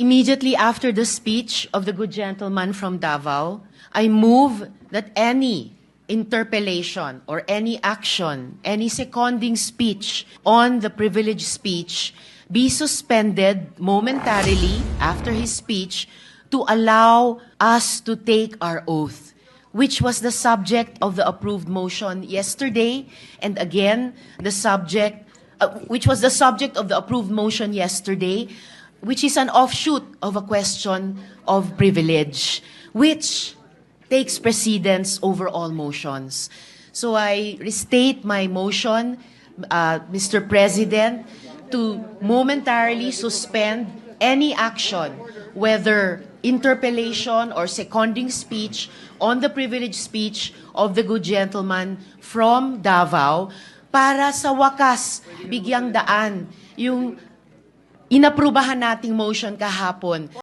immediately after the speech of the good gentleman from Davao, I move that any interpellation or any action, any seconding speech on the privileged speech be suspended momentarily after his speech to allow us to take our oath, which was the subject of the approved motion yesterday, and again, the subject, uh, which was the subject of the approved motion yesterday, which is an offshoot of a question of privilege, which takes precedence over all motions. So I restate my motion, uh, Mr. President, to momentarily suspend any action, whether interpellation or seconding speech on the privileged speech of the good gentleman from Davao para sa wakas bigyang daan yung inaprubahan nating motion kahapon